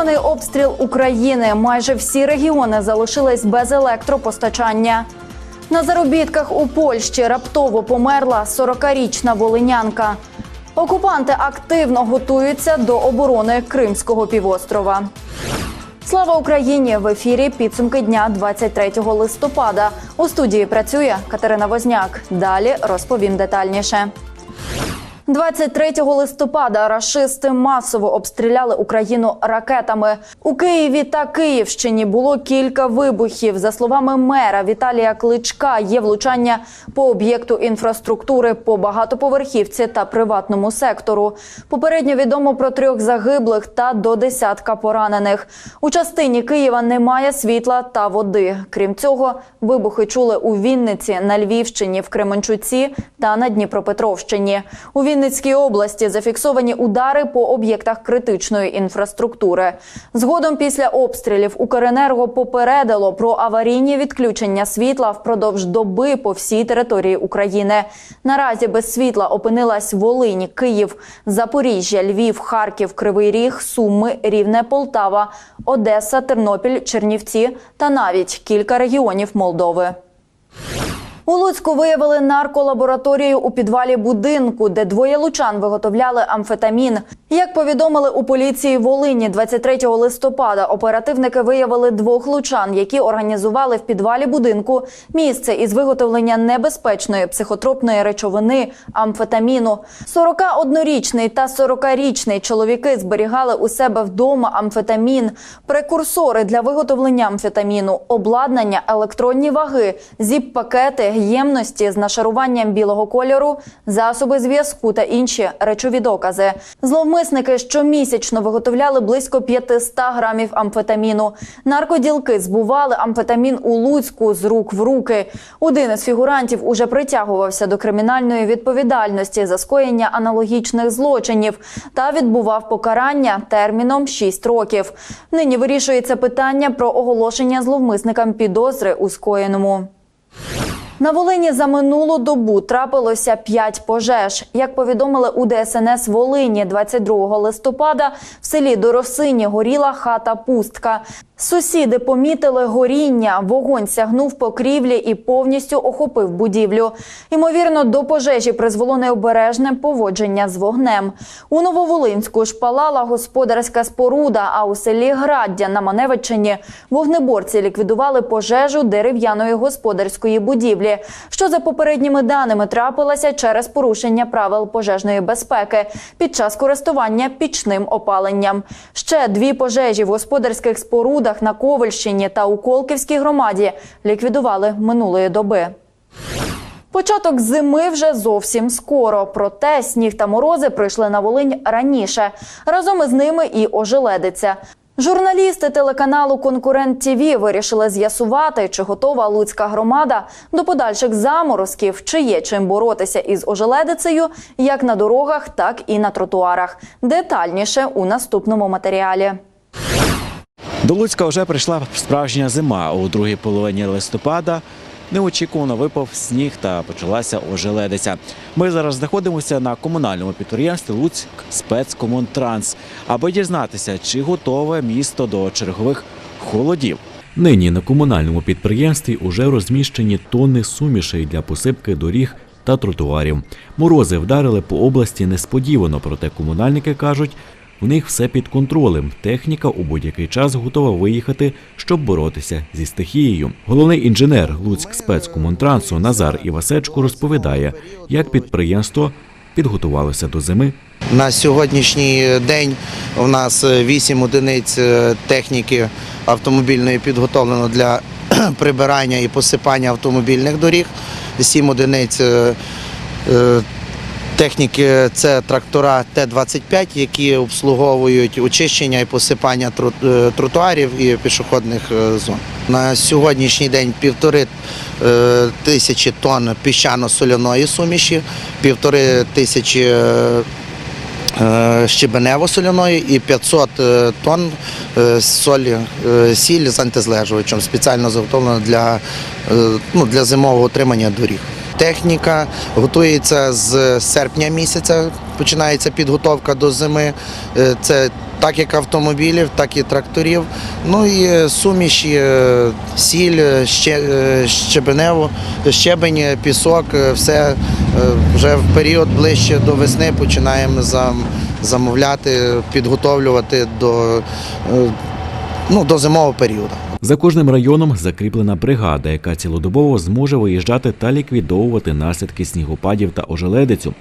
Масований обстріл України. Майже всі регіони залишились без електропостачання. На заробітках у Польщі раптово померла 40-річна волинянка. Окупанти активно готуються до оборони Кримського півострова. Слава Україні! В ефірі підсумки дня 23 листопада. У студії працює Катерина Возняк. Далі розповім детальніше. 23 листопада рашисти масово обстріляли Україну ракетами. У Києві та Київщині було кілька вибухів. За словами мера Віталія Кличка, є влучання по об'єкту інфраструктури по багатоповерхівці та приватному сектору. Попередньо відомо про трьох загиблих та до десятка поранених. У частині Києва немає світла та води. Крім цього, вибухи чули у Вінниці, на Львівщині, в Кременчуці та на Дніпропетровщині. У Вінницькій області зафіксовані удари по об'єктах критичної інфраструктури. Згодом після обстрілів Укренерго попередило про аварійні відключення світла впродовж доби по всій території України. Наразі без світла опинилась Волинь, Київ, Запоріжжя, Львів, Харків, Кривий Ріг, Суми, Рівне, Полтава, Одеса, Тернопіль, Чернівці та навіть кілька регіонів Молдови. У Луцьку виявили нарколабораторію у підвалі будинку, де двоє лучан виготовляли амфетамін. Як повідомили у поліції Волині 23 листопада, оперативники виявили двох лучан, які організували в підвалі будинку місце із виготовлення небезпечної психотропної речовини амфетаміну. 41-річний та 40-річний чоловіки зберігали у себе вдома амфетамін, прекурсори для виготовлення амфетаміну, обладнання, електронні ваги, зіп-пакети, ємності з нашаруванням білого кольору, засоби зв'язку та інші речові докази. Зловмисники щомісячно виготовляли близько 500 грамів амфетаміну. Наркоділки збували амфетамін у Луцьку з рук в руки. Один із фігурантів уже притягувався до кримінальної відповідальності за скоєння аналогічних злочинів та відбував покарання терміном 6 років. Нині вирішується питання про оголошення зловмисникам підозри у скоєному. На Волині за минулу добу трапилося 5 пожеж. Як повідомили у ДСНС Волині 22 листопада, в селі Доросині горіла хата пустка. Сусіди помітили горіння. Вогонь сягнув покрівлі і повністю охопив будівлю. Ймовірно, до пожежі призвело необережне поводження з вогнем. У Нововолинську ж палала господарська споруда, а у селі Граддя на Маневичині вогнеборці ліквідували пожежу дерев'яної господарської будівлі, що за попередніми даними трапилася через порушення правил пожежної безпеки під час користування пічним опаленням. Ще дві пожежі в господарських спорудах на Ковальщині та у Колківській громаді ліквідували минулої доби. Початок зими вже зовсім скоро. Проте сніг та морози прийшли на Волинь раніше. Разом із ними і ожеледиця. Журналісти телеканалу Конкурент ТІВІ вирішили з'ясувати, чи готова луцька громада до подальших заморозків, чи є чим боротися із ожеледицею як на дорогах, так і на тротуарах. Детальніше у наступному матеріалі. До Луцька вже прийшла справжня зима. У другій половині листопада неочікувано випав сніг та почалася ожеледиця. Ми зараз знаходимося на комунальному підприємстві Луцьк спецкомунтранс, аби дізнатися, чи готове місто до чергових холодів. Нині на комунальному підприємстві уже розміщені тонни сумішей для посипки доріг та тротуарів. Морози вдарили по області несподівано, проте комунальники кажуть, у них все під контролем. Техніка у будь-який час готова виїхати, щоб боротися зі стихією. Головний інженер Луцьк спецкомунтрансу Назар Івасечко розповідає, як підприємство підготувалося до зими На сьогоднішній день у нас 8 одиниць е, техніки автомобільної підготовлено для прибирання і посипання автомобільних доріг. 7 одиниць е, е, техніки це трактора Т-25, які обслуговують очищення і посипання е, тротуарів і пішохідних е, зон. На сьогоднішній день півтори е, тисячі тонн піщано-соляної суміші, півтори тисячі е, е, щебенево-соляної і 500 е, тонн е, солі, е, сіль з антизлежувачем, спеціально заготовлено для, е, ну, для зимового утримання доріг. Техніка готується з серпня місяця. Починається підготовка до зими. Е, Це так як автомобілів, так і тракторів. Ну і суміші, е, сіль, е, е, щебеневу, щебень, пісок, все вже в період ближче до весни починаємо замовляти, підготовлювати до, ну, до зимового періоду. За кожним районом закріплена бригада, яка цілодобово зможе виїжджати та ліквідовувати наслідки снігопадів та ожеледицю.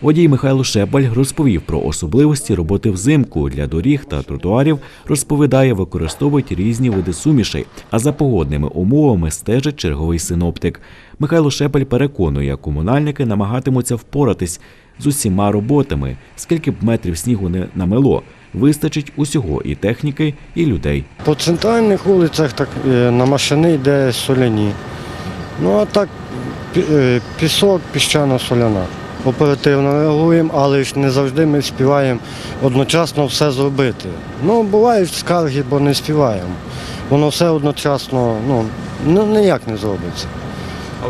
Водій Михайло Шепаль розповів про особливості роботи взимку для доріг та тротуарів. Розповідає, використовують різні види сумішей, а за погодними умовами стежить черговий синоптик. Михайло Шепель переконує, комунальники намагатимуться впоратись з усіма роботами, скільки б метрів снігу не намело. Вистачить усього і техніки, і людей. По центральних вулицях так е, на машини йде соляні. Ну а так е, пісок, піщано-соляна. Оперативно реагуємо, але ж не завжди ми співаємо одночасно все зробити. Ну, бувають скарги, бо не співаємо. Воно все одночасно ну, ну ніяк не зробиться.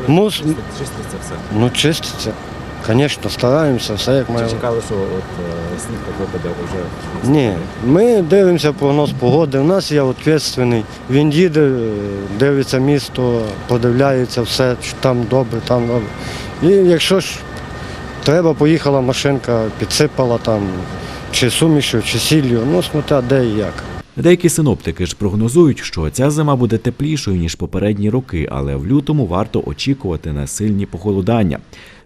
Мус... чиститься все. Ну, чиститься. Звісно, стараємося, все як має. бути. чекали, що от сніг так випаде вже? Ні, ми дивимося прогноз погоди. У нас є відповідальний. Він їде, е, дивиться місто, подивляється все, чи там добре, там добре. І якщо ж треба, поїхала машинка, підсипала там чи сумішю, чи сіллю, ну смотря де і як. Деякі синоптики ж прогнозують, що ця зима буде теплішою ніж попередні роки, але в лютому варто очікувати на сильні похолодання.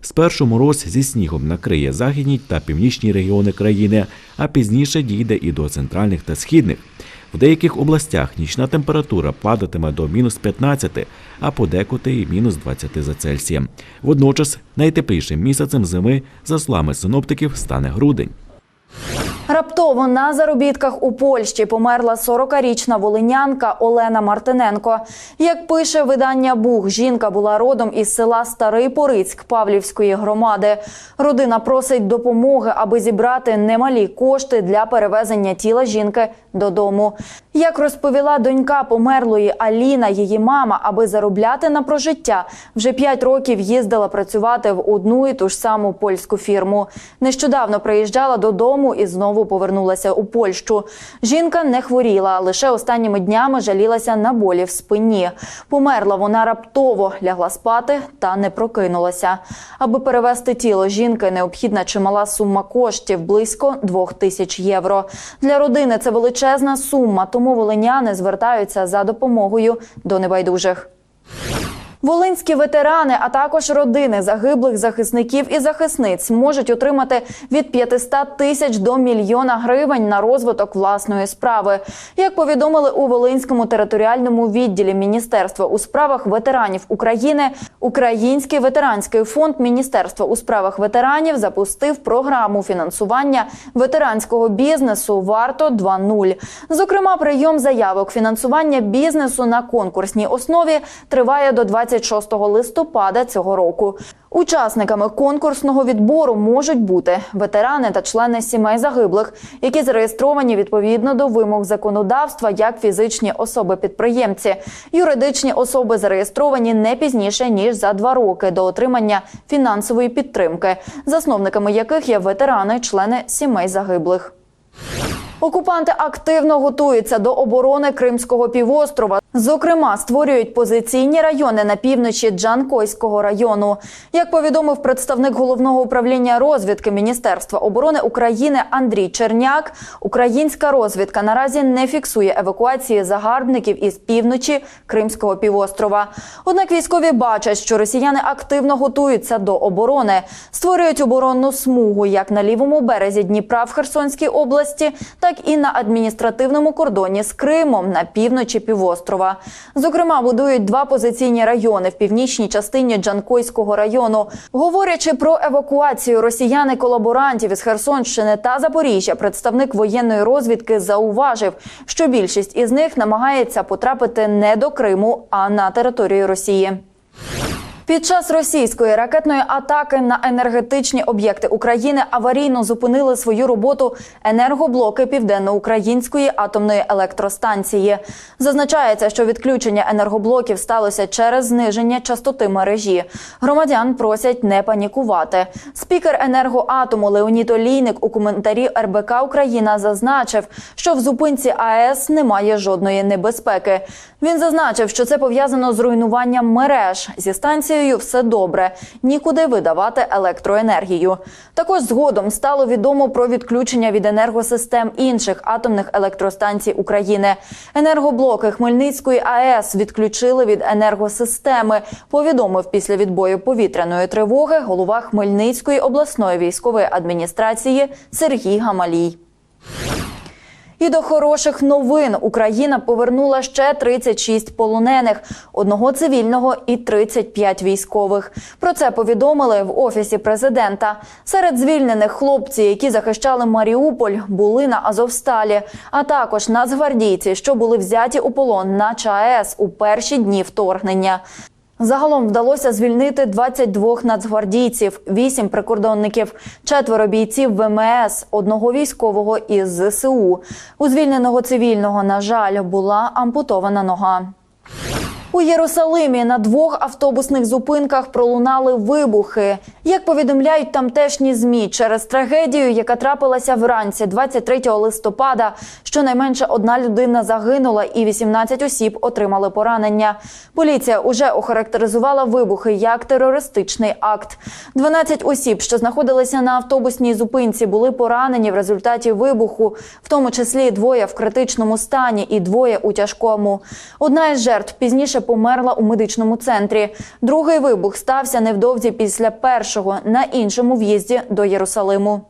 Спершу мороз зі снігом накриє західні та північні регіони країни, а пізніше дійде і до центральних та східних. В деяких областях нічна температура падатиме до мінус 15, а подекуди і мінус 20 за Цельсієм. Водночас найтеплішим місяцем зими, за словами синоптиків, стане грудень. Раптово на заробітках у Польщі померла 40-річна волинянка Олена Мартиненко. Як пише видання Буг, жінка була родом із села Старий Порицьк Павлівської громади. Родина просить допомоги, аби зібрати немалі кошти для перевезення тіла жінки додому. Як розповіла донька померлої Аліна, її мама, аби заробляти на прожиття, вже 5 років їздила працювати в одну і ту ж саму польську фірму. Нещодавно приїжджала додому і знову повернулася у Польщу. Жінка не хворіла, лише останніми днями жалілася на болі в спині. Померла вона раптово, лягла спати та не прокинулася. Аби перевезти тіло жінки, необхідна чимала сума коштів близько двох тисяч євро. Для родини це величезна сума, тому волиняни звертаються за допомогою до небайдужих. Волинські ветерани, а також родини загиблих захисників і захисниць можуть отримати від 500 тисяч до мільйона гривень на розвиток власної справи. Як повідомили у Волинському територіальному відділі Міністерства у справах ветеранів України, Український ветеранський фонд Міністерства у справах ветеранів запустив програму фінансування ветеранського бізнесу Варто 2.0». Зокрема, прийом заявок фінансування бізнесу на конкурсній основі триває до 26 листопада цього року. Учасниками конкурсного відбору можуть бути ветерани та члени сімей загиблих, які зареєстровані відповідно до вимог законодавства як фізичні особи-підприємці. Юридичні особи зареєстровані не пізніше ніж за два роки до отримання фінансової підтримки, засновниками яких є ветерани, члени сімей загиблих. Окупанти активно готуються до оборони Кримського півострова. Зокрема, створюють позиційні райони на півночі Джанкойського району. Як повідомив представник головного управління розвідки Міністерства оборони України Андрій Черняк, українська розвідка наразі не фіксує евакуації загарбників із півночі Кримського півострова. Однак військові бачать, що росіяни активно готуються до оборони, створюють оборонну смугу як на лівому березі Дніпра в Херсонській області, так і на адміністративному кордоні з Кримом на півночі півострова. Зокрема, будують два позиційні райони в північній частині Джанкойського району. Говорячи про евакуацію росіяни колаборантів із Херсонщини та Запоріжжя, представник воєнної розвідки зауважив, що більшість із них намагається потрапити не до Криму, а на територію Росії. Під час російської ракетної атаки на енергетичні об'єкти України аварійно зупинили свою роботу енергоблоки південноукраїнської атомної електростанції. Зазначається, що відключення енергоблоків сталося через зниження частоти мережі. Громадян просять не панікувати. Спікер енергоатому Леонід Олійник у коментарі РБК Україна зазначив, що в зупинці АЕС немає жодної небезпеки. Він зазначив, що це пов'язано з руйнуванням мереж. Зі станцією все добре, нікуди видавати електроенергію. Також згодом стало відомо про відключення від енергосистем інших атомних електростанцій України. Енергоблоки Хмельницької АЕС відключили від енергосистеми. Повідомив після відбою повітряної тривоги голова Хмельницької обласної військової адміністрації Сергій Гамалій. І до хороших новин Україна повернула ще 36 полонених, одного цивільного і 35 військових. Про це повідомили в офісі президента. Серед звільнених хлопці, які захищали Маріуполь, були на Азовсталі, а також нацгвардійці, що були взяті у полон на ЧАЕС у перші дні вторгнення. Загалом вдалося звільнити 22 нацгвардійців, 8 прикордонників, четверо бійців ВМС, одного військового із ЗСУ. У звільненого цивільного, на жаль, була ампутована нога. У Єрусалимі на двох автобусних зупинках пролунали вибухи. Як повідомляють тамтешні змі, через трагедію, яка трапилася вранці 23 листопада, щонайменше одна людина загинула і 18 осіб отримали поранення. Поліція уже охарактеризувала вибухи як терористичний акт. 12 осіб, що знаходилися на автобусній зупинці, були поранені в результаті вибуху, в тому числі двоє в критичному стані і двоє у тяжкому. Одна із жертв пізніше померла у медичному центрі. Другий вибух стався невдовзі після першого на іншому в'їзді до Єрусалиму.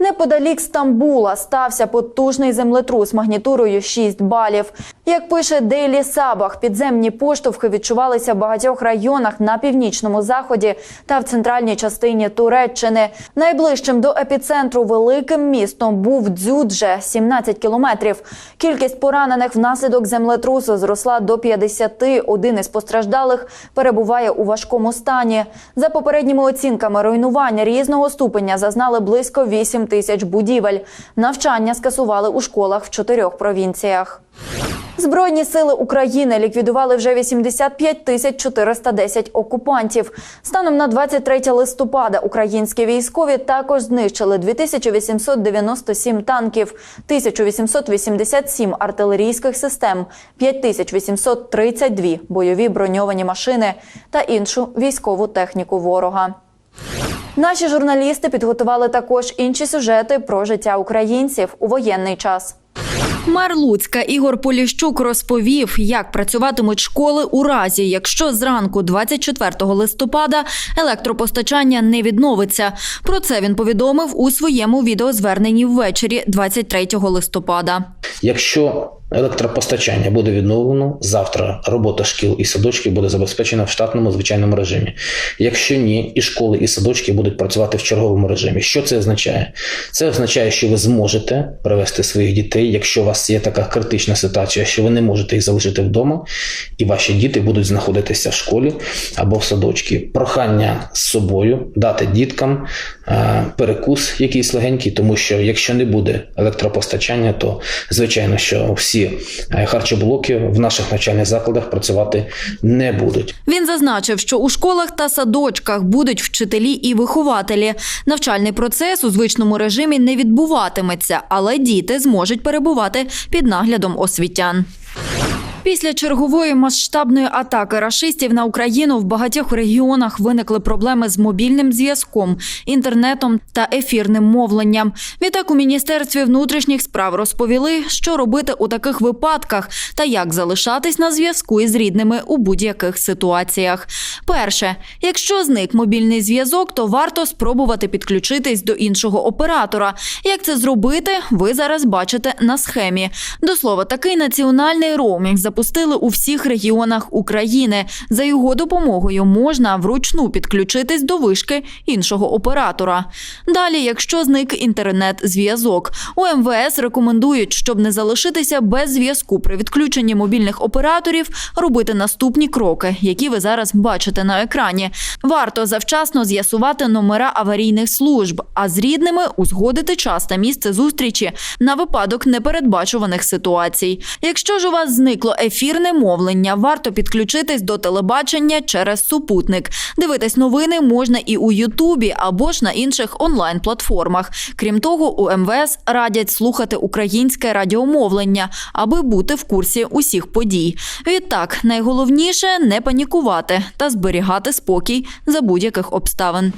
Неподалік Стамбула стався потужний землетрус магнітурою 6 балів. Як пише Дейлі Сабах, підземні поштовхи відчувалися в багатьох районах на північному заході та в центральній частині Туреччини. Найближчим до епіцентру великим містом був Дзюдже – 17 кілометрів. Кількість поранених внаслідок землетрусу зросла до 50. Один із постраждалих перебуває у важкому стані. За попередніми оцінками руйнування різного ступеня зазнали близько 8 тисяч будівель. Навчання скасували у школах в чотирьох провінціях. Збройні сили України ліквідували вже 85 тисяч 410 окупантів. Станом на 23 листопада українські військові також знищили 2897 танків, 1887 артилерійських систем, 5832 бойові броньовані машини та іншу військову техніку ворога. Наші журналісти підготували також інші сюжети про життя українців у воєнний час. Мер Луцька Ігор Поліщук розповів, як працюватимуть школи у разі, якщо зранку 24 листопада електропостачання не відновиться. Про це він повідомив у своєму відеозверненні ввечері 23 листопада. Якщо електропостачання буде відновлено, завтра робота шкіл і садочків буде забезпечена в штатному звичайному режимі. Якщо ні, і школи, і садочки будуть працювати в черговому режимі. Що це означає? Це означає, що ви зможете привести своїх дітей, якщо у вас є така критична ситуація, що ви не можете їх залишити вдома, і ваші діти будуть знаходитися в школі або в садочці. Прохання з собою дати діткам е, перекус якийсь легенький, тому що якщо не буде електропостачання, то звичайно, що всі е, харчоблоки в наших навчальних закладах працювати не будуть. Він зазначив, що у школах та садочках будуть вчителі і вихователі. Навчальний процес у звичному режимі не відбуватиметься, але діти зможуть перебувати під наглядом освітян. Після чергової масштабної атаки рашистів на Україну в багатьох регіонах виникли проблеми з мобільним зв'язком, інтернетом та ефірним мовленням. Відтак у міністерстві внутрішніх справ розповіли, що робити у таких випадках та як залишатись на зв'язку із рідними у будь-яких ситуаціях. Перше, якщо зник мобільний зв'язок, то варто спробувати підключитись до іншого оператора. Як це зробити, ви зараз бачите на схемі. До слова, такий національний роумінг запустили запустили у всіх регіонах України. За його допомогою можна вручну підключитись до вишки іншого оператора. Далі, якщо зник інтернет-зв'язок, у МВС рекомендують, щоб не залишитися без зв'язку при відключенні мобільних операторів, робити наступні кроки, які ви зараз бачите на екрані. Варто завчасно з'ясувати номера аварійних служб, а з рідними узгодити час та місце зустрічі на випадок непередбачуваних ситуацій. Якщо ж у вас зникло ефірне мовлення, варто підключитись до телебачення через супутник. Дивитись новини можна і у Ютубі або ж на інших онлайн-платформах. Крім того, у МВС радять слухати українське радіомовлення, аби бути в курсі усіх подій. Відтак, найголовніше не панікувати та зберігати спокій за будь-яких обставин.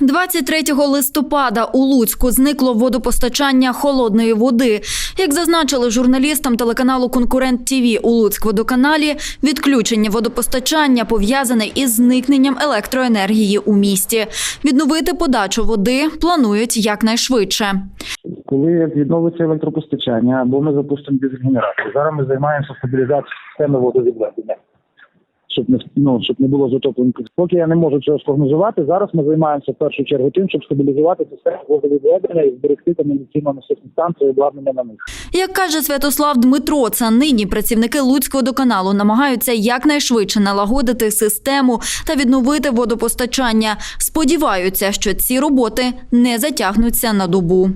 23 листопада у Луцьку зникло водопостачання холодної води. Як зазначили журналістам телеканалу Конкурент ТІВІ у Луцькводоканалі, відключення водопостачання пов'язане із зникненням електроенергії у місті. Відновити подачу води планують якнайшвидше. коли відновиться електропостачання, або ми запустимо дизель-генератор. Зараз ми займаємося стабілізацією системи водовідведення, щоб не ну, щоб не було затоплень. Поки я не можу цього спрогнозувати. Зараз ми займаємося в першу чергу тим, щоб стабілізувати систему водовідведення і зберегти каналізаційно насосні станції, обладнання на них. Як каже Святослав Дмитро, це нині працівники Луцького доканалу намагаються якнайшвидше налагодити систему та відновити водопостачання. Сподіваються, що ці роботи не затягнуться на добу.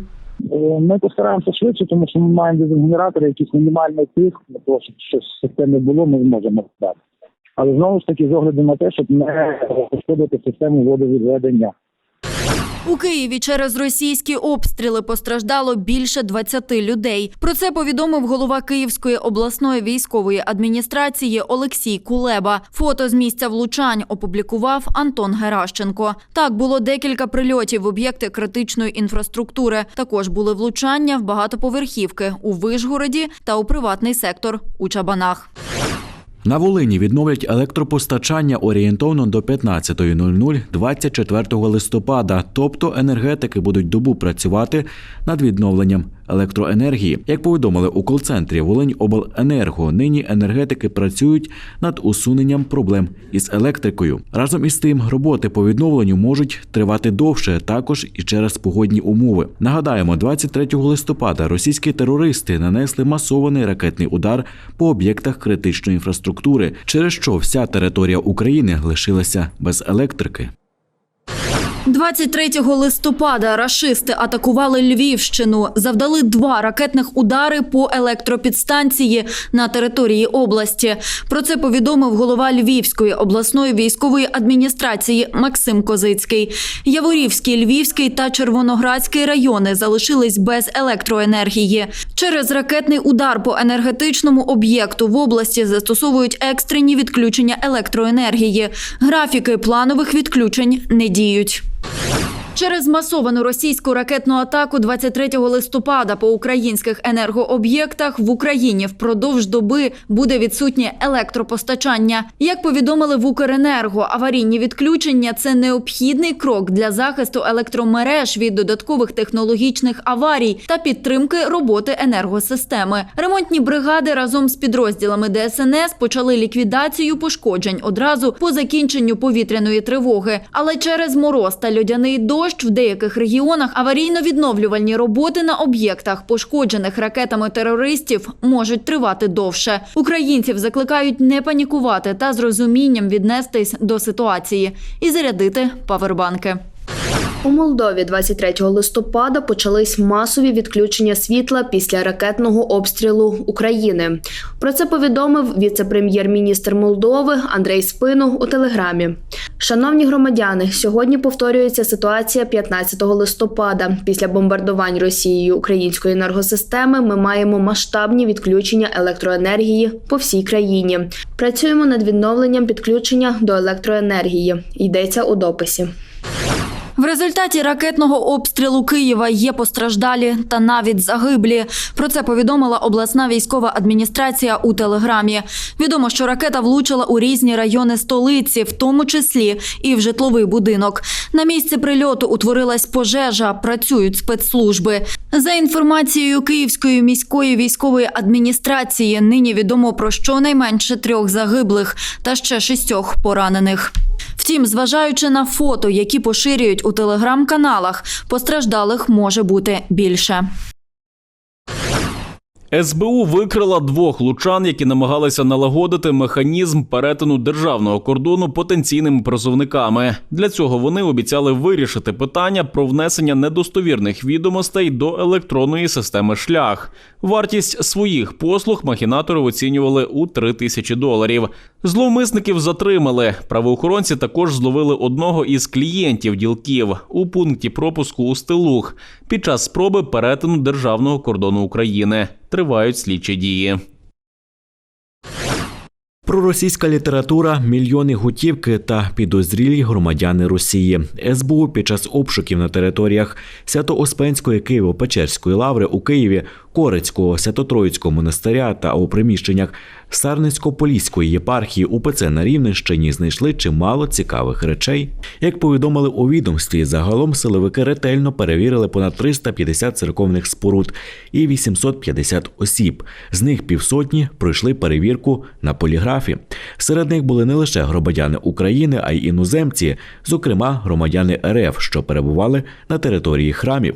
Е, Ми постараємося швидше, тому що ми маємо дизель-генератори, якийсь мінімальний тиск, для того, щоб щось в системі було, ми зможемо дати. Але знову ж таки з огляду на те, щоб не пошкодити систему водовідведення. У Києві через російські обстріли постраждало більше 20 людей. Про це повідомив голова Київської обласної військової адміністрації Олексій Кулеба. Фото з місця влучань опублікував Антон Геращенко. Так було декілька прильотів в об'єкти критичної інфраструктури. Також були влучання в багатоповерхівки у Вишгороді та у приватний сектор у Чабанах. На Волині відновлять електропостачання орієнтовно до 15.00 24 листопада, тобто енергетики будуть добу працювати над відновленням електроенергії. Як повідомили у кол-центрі Волиньобленерго, нині енергетики працюють над усуненням проблем із електрикою. Разом із тим, роботи по відновленню можуть тривати довше, також і через погодні умови. Нагадаємо, 23 листопада російські терористи нанесли масований ракетний удар по об'єктах критичної інфраструктури, через що вся територія України лишилася без електрики. 23 листопада рашисти атакували Львівщину, завдали два ракетних удари по електропідстанції на території області. Про це повідомив голова Львівської обласної військової адміністрації Максим Козицький. Яворівський, Львівський та Червоноградський райони залишились без електроенергії. Через ракетний удар по енергетичному об'єкту в області застосовують екстрені відключення електроенергії. Графіки планових відключень не діють. you Через масовану російську ракетну атаку 23 листопада по українських енергооб'єктах в Україні впродовж доби буде відсутнє електропостачання. Як повідомили в Укренерго, аварійні відключення це необхідний крок для захисту електромереж від додаткових технологічних аварій та підтримки роботи енергосистеми. Ремонтні бригади разом з підрозділами ДСНС почали ліквідацію пошкоджень одразу по закінченню повітряної тривоги. Але через мороз та льодяний дощ в деяких регіонах аварійно-відновлювальні роботи на об'єктах, пошкоджених ракетами терористів, можуть тривати довше. Українців закликають не панікувати та з розумінням віднестись до ситуації і зарядити павербанки. У Молдові 23 листопада почались масові відключення світла після ракетного обстрілу України. Про це повідомив віце-прем'єр-міністр Молдови Андрей Спину у телеграмі. Шановні громадяни, сьогодні повторюється ситуація 15 листопада. Після бомбардувань Росією української енергосистеми ми маємо масштабні відключення електроенергії по всій країні. Працюємо над відновленням підключення до електроенергії. Йдеться у дописі. В результаті ракетного обстрілу Києва є постраждалі та навіть загиблі. Про це повідомила обласна військова адміністрація у телеграмі. Відомо, що ракета влучила у різні райони столиці, в тому числі і в житловий будинок. На місці прильоту утворилась пожежа. Працюють спецслужби. За інформацією Київської міської військової адміністрації, нині відомо про щонайменше трьох загиблих та ще шістьох поранених. Втім, зважаючи на фото, які поширюють у телеграм-каналах, постраждалих може бути більше. СБУ викрила двох лучан, які намагалися налагодити механізм перетину державного кордону потенційними призовниками. Для цього вони обіцяли вирішити питання про внесення недостовірних відомостей до електронної системи шлях. Вартість своїх послуг махінатори оцінювали у 3 тисячі доларів. Зловмисників затримали. Правоохоронці також зловили одного із клієнтів ділків у пункті пропуску у Стилух під час спроби перетину державного кордону України. Тривають слідчі дії. Проросійська література, мільйони готівки та підозрілі громадяни Росії. СБУ під час обшуків на територіях Свято-Оспенської Києво-Печерської лаври у Києві, Корецького Свято-Троїцького монастиря та у приміщеннях Сарненсько-Поліської єпархії УПЦ на Рівненщині знайшли чимало цікавих речей. Як повідомили у відомстві, загалом силовики ретельно перевірили понад 350 церковних споруд і 850 осіб. З них півсотні пройшли перевірку на поліграфі. Серед них були не лише громадяни України, а й іноземці, зокрема громадяни РФ, що перебували на території храмів.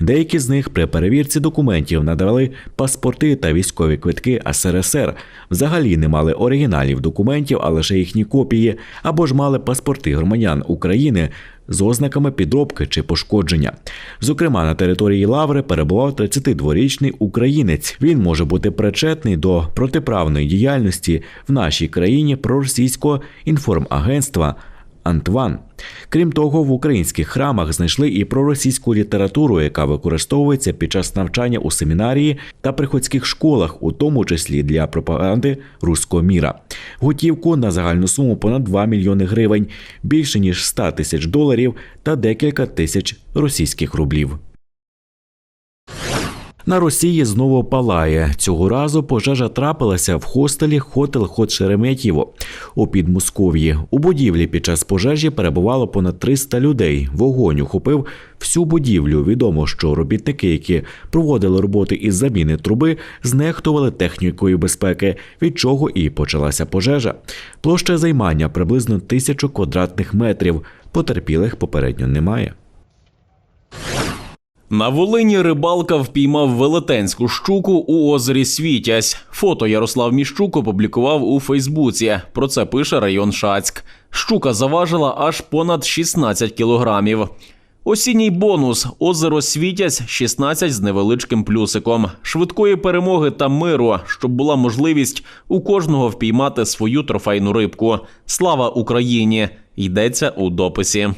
Деякі з них при перевірці документів надавали паспорти та військові квитки СРСР. Взагалі не мали оригіналів документів, а лише їхні копії, або ж мали паспорти громадян України з ознаками підробки чи пошкодження. Зокрема, на території Лаври перебував 32-річний українець. Він може бути причетний до протиправної діяльності в нашій країні проросійського інформагентства. Антван. Крім того, в українських храмах знайшли і проросійську літературу, яка використовується під час навчання у семінарії та приходських школах, у тому числі для пропаганди руського міра. Готівку на загальну суму понад 2 мільйони гривень, більше ніж 100 тисяч доларів та декілька тисяч російських рублів. На Росії знову палає. Цього разу пожежа трапилася в хостелі Хотел Хот Шереметьєво у Підмосков'ї. У будівлі під час пожежі перебувало понад 300 людей. Вогонь охопив всю будівлю. Відомо, що робітники, які проводили роботи із заміни труби, знехтували технікою безпеки, від чого і почалася пожежа. Площа займання приблизно тисячу квадратних метрів. Потерпілих попередньо немає. На Волині рибалка впіймав велетенську щуку у озері Світязь. Фото Ярослав Міщук опублікував у Фейсбуці. Про це пише район Шацьк. Щука заважила аж понад 16 кілограмів. Осінній бонус озеро Світязь 16 з невеличким плюсиком, швидкої перемоги та миру, щоб була можливість у кожного впіймати свою трофейну рибку. Слава Україні! Йдеться у дописі.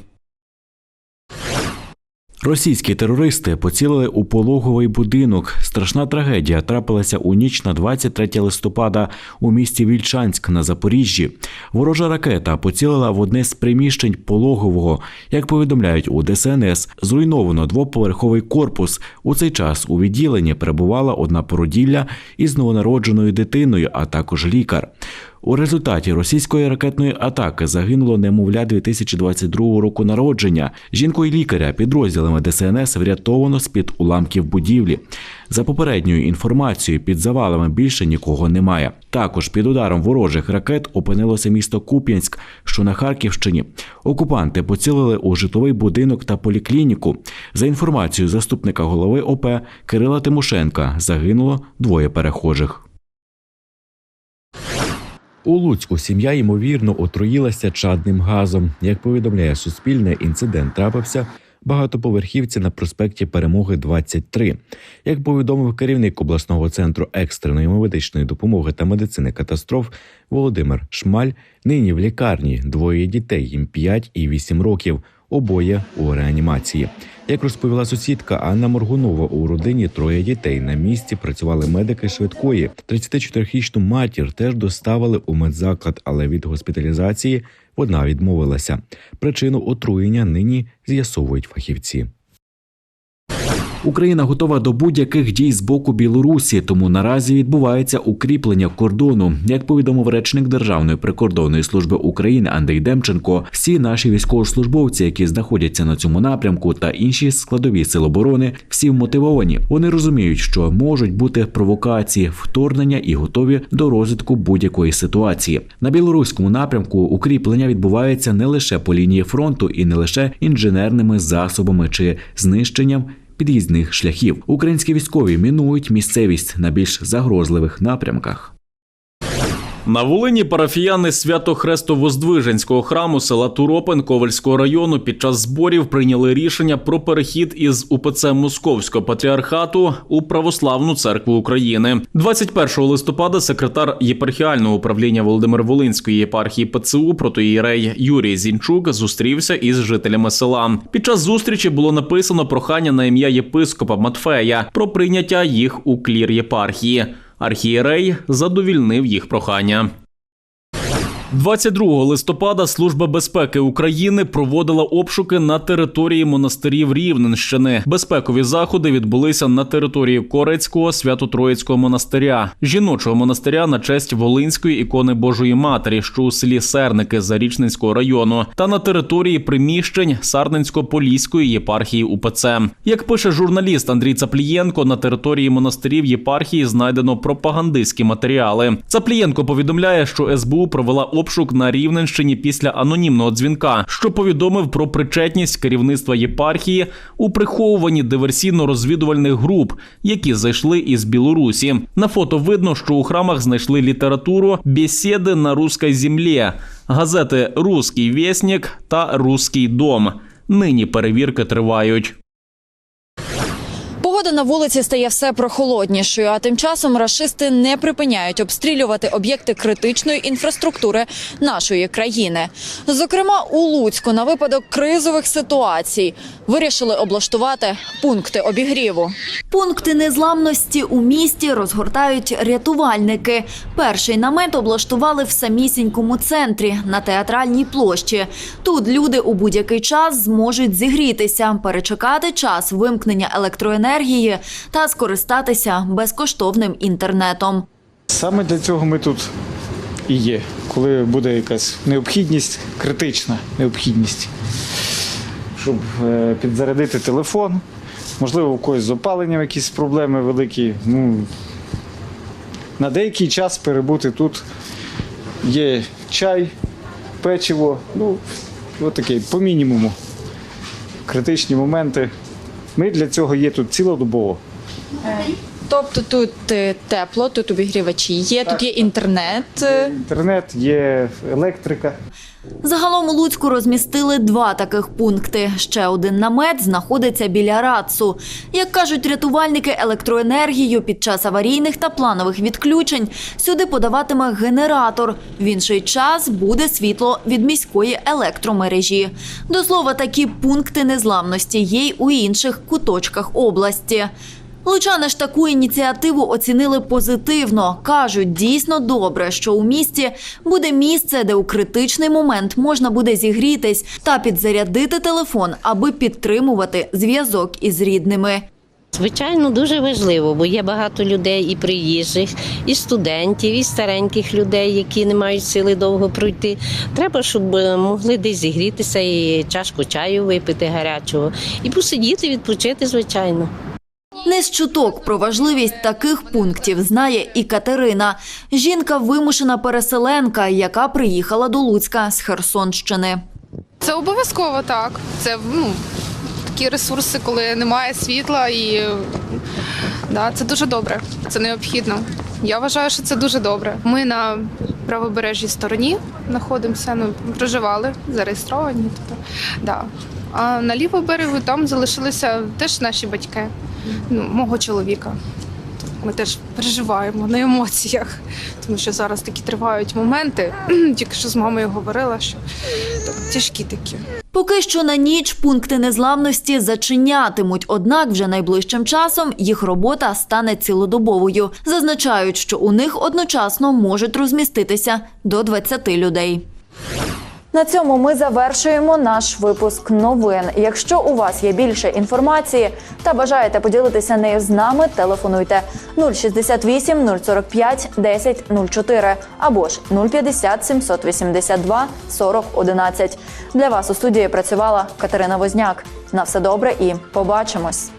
Російські терористи поцілили у пологовий будинок. Страшна трагедія трапилася у ніч на 23 листопада у місті Вільчанськ на Запоріжжі. Ворожа ракета поцілила в одне з приміщень пологового. Як повідомляють у ДСНС, зруйновано двоповерховий корпус. У цей час у відділенні перебувала одна породілля із новонародженою дитиною, а також лікар. У результаті російської ракетної атаки загинуло немовля 2022 року народження. Жінку і лікаря підрозділами ДСНС врятовано з під уламків будівлі. За попередньою інформацією, під завалами більше нікого немає. Також під ударом ворожих ракет опинилося місто Куп'янськ, що на Харківщині. Окупанти поцілили у житловий будинок та поліклініку. За інформацією заступника голови ОП Кирила Тимошенка, загинуло двоє перехожих. У Луцьку сім'я ймовірно отруїлася чадним газом. Як повідомляє Суспільне, інцидент трапився багатоповерхівці на проспекті Перемоги 23. Як повідомив керівник обласного центру екстреної медичної допомоги та медицини катастроф Володимир Шмаль, нині в лікарні двоє дітей їм 5 і 8 років. Обоє у реанімації. Як розповіла сусідка Анна Моргунова, у родині троє дітей. На місці працювали медики швидкої. 34-річну матір теж доставили у медзаклад, але від госпіталізації вона відмовилася. Причину отруєння нині з'ясовують фахівці. Україна готова до будь-яких дій з боку Білорусі, тому наразі відбувається укріплення кордону. Як повідомив речник Державної прикордонної служби України Андрій Демченко, всі наші військовослужбовці, які знаходяться на цьому напрямку, та інші складові сил оборони, всі вмотивовані. Вони розуміють, що можуть бути провокації, вторгнення і готові до розвитку будь-якої ситуації. На білоруському напрямку укріплення відбувається не лише по лінії фронту і не лише інженерними засобами чи знищенням під'їзних шляхів. Українські військові мінують місцевість на більш загрозливих напрямках. На Волині парафіяни Свято-Хресто-Воздвиженського храму села Туропин Ковальського району під час зборів прийняли рішення про перехід із УПЦ Московського патріархату у Православну церкву України. 21 листопада секретар єпархіального управління Володимир Волинської єпархії ПЦУ протоїрей Юрій Зінчук зустрівся із жителями села. Під час зустрічі було написано прохання на ім'я єпископа Матфея про прийняття їх у клір єпархії. Архієрей задовільнив їх прохання. 22 листопада Служба безпеки України проводила обшуки на території монастирів Рівненщини. Безпекові заходи відбулися на території Корецького Свято-Троїцького монастиря, жіночого монастиря на честь Волинської ікони Божої Матері, що у селі Серники Зарічненського району, та на території приміщень Сарненсько-Поліської єпархії УПЦ. Як пише журналіст Андрій Цаплієнко, на території монастирів єпархії знайдено пропагандистські матеріали. Цаплієнко повідомляє, що СБУ провела обшук на Рівненщині після анонімного дзвінка, що повідомив про причетність керівництва єпархії у приховуванні диверсійно-розвідувальних груп, які зайшли із Білорусі. На фото видно, що у храмах знайшли літературу «Бесіди на русській землі, газети Руський вєснік та Руський дом. Нині перевірки тривають. Погода на вулиці стає все прохолоднішою, а тим часом рашисти не припиняють обстрілювати об'єкти критичної інфраструктури нашої країни. Зокрема, у Луцьку на випадок кризових ситуацій вирішили облаштувати пункти обігріву. Пункти незламності у місті розгортають рятувальники. Перший намет облаштували в самісінькому центрі на театральній площі. Тут люди у будь-який час зможуть зігрітися, перечекати час вимкнення електроенергії та скористатися безкоштовним інтернетом. Саме для цього ми тут і є, коли буде якась необхідність, критична необхідність, щоб е, підзарядити телефон, можливо, у когось з опаленням якісь проблеми великі. Ну, на деякий час перебути тут є чай, печиво, ну, отакий, по мінімуму. Критичні моменти. Ми для цього є тут цілодобово. Тобто тут е, тепло, тут обігрівачі є, тут є інтернет. Інтернет, є електрика. Загалом у Луцьку розмістили два таких пункти. Ще один намет знаходиться біля Рацу. Як кажуть рятувальники, електроенергію під час аварійних та планових відключень сюди подаватиме генератор. В інший час буде світло від міської електромережі. До слова, такі пункти незламності є й у інших куточках області. Лучани ж таку ініціативу оцінили позитивно. Кажуть, дійсно добре, що у місті буде місце, де у критичний момент можна буде зігрітись та підзарядити телефон, аби підтримувати зв'язок із рідними. Звичайно, дуже важливо, бо є багато людей і приїжджих, і студентів, і стареньких людей, які не мають сили довго пройти. Треба, щоб е, могли десь зігрітися і чашку чаю випити гарячого, і посидіти, відпочити, звичайно. Не з чуток про важливість таких пунктів знає і Катерина. Жінка вимушена переселенка, яка приїхала до Луцька з Херсонщини. Це обов'язково так. Це ну, такі ресурси, коли немає світла, і да, це дуже добре. Це необхідно. Я вважаю, що це дуже добре. Ми на правобережній стороні знаходимося, ну, проживали, зареєстровані. Тобто, да. А на лівому берегу там залишилися теж наші батьки, ну, мого чоловіка. ми теж переживаємо на емоціях, тому що зараз такі тривають моменти. Тільки що з мамою говорила, що так, тяжкі такі. Поки що на ніч пункти незламності зачинятимуть, однак вже найближчим часом їх робота стане цілодобовою. Зазначають, що у них одночасно можуть розміститися до 20 людей. На цьому ми завершуємо наш випуск новин. Якщо у вас є більше інформації та бажаєте поділитися нею з нами, телефонуйте 068 045 10 04 або ж 050 782 40 11. Для вас у студії працювала Катерина Возняк. На все добре і побачимось.